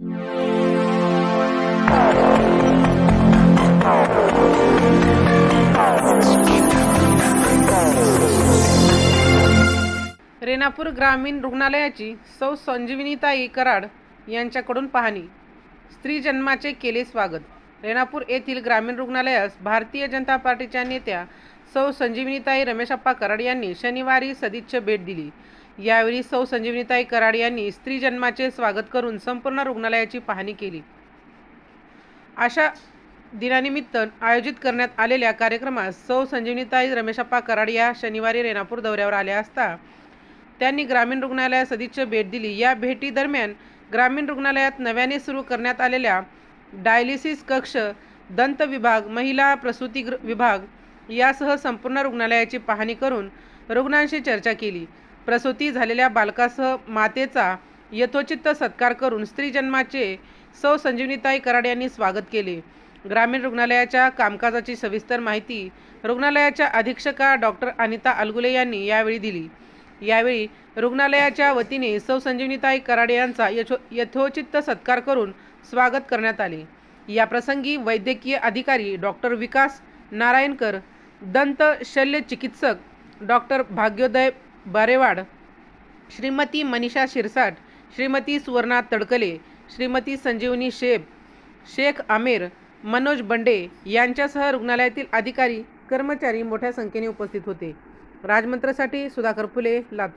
रेणापूर ग्रामीण रुग्णालयाची सौ संजीवनीताई कराड यांच्याकडून पाहणी. स्त्री जन्माचे केले स्वागत. रेणापूर येथील ग्रामीण रुग्णालयास भारतीय जनता पार्टीच्या नेत्या सौ संजीवनीताई रमेशप्पा कराड यांनी शनिवारी सदिच्छ भेट दिली. यावेळी सौ संजीवनीताई कराड यांनी स्त्री जन्माचे स्वागत करून संपूर्ण रुग्णालयाची पाहणी केली. अशा दिनानिमित्त आयोजित करण्यात आलेल्या कार्यक्रमात सौ संजीवनीताई रमेशप्पा कराड या शनिवारी रेणापूर दौऱ्यावर आल्या असता त्यांनी ग्रामीण रुग्णालयात सदिच्छ भेट दिली. या भेटीदरम्यान ग्रामीण रुग्णालयात नव्याने सुरू करण्यात आलेल्या डायलिसिस कक्ष दंत विभाग महिला प्रसूती विभाग यासह संपूर्ण रुग्णालयाची पाहणी करून रुग्णांशी चर्चा केली. प्रसूती झालेल्या बालकासह मातेचा यथोचित सत्कार करून स्त्रीजन्माचे सौ संजीवनीताई कराड यांनी स्वागत केले. ग्रामीण रुग्णालयाच्या कामकाजाची सविस्तर माहिती रुग्णालयाच्या अधीक्षका डॉक्टर अनिता अलगुले यांनी यावेळी दिली. यावेळी रुग्णालयाच्या वतीने सौ संजीवनीताई कराडे यांचा यथो यथोचित सत्कार करून स्वागत करण्यात आले. या प्रसंगी वैद्यकीय अधिकारी डॉक्टर विकास नारायणकर दंत शल्य चिकित्सक डॉक्टर भाग्योदय बारेवाड श्रीमती मनीषा शिरसाट श्रीमती सुवर्णा तडकले श्रीमती संजीवनी शेब शेख आमेर मनोज बंडे यांच्यासह रुग्णालयातील अधिकारी कर्मचारी मोठ्या संख्येने उपस्थित होते. राजमंत्रसाठी सुधाकर फुले लातूर.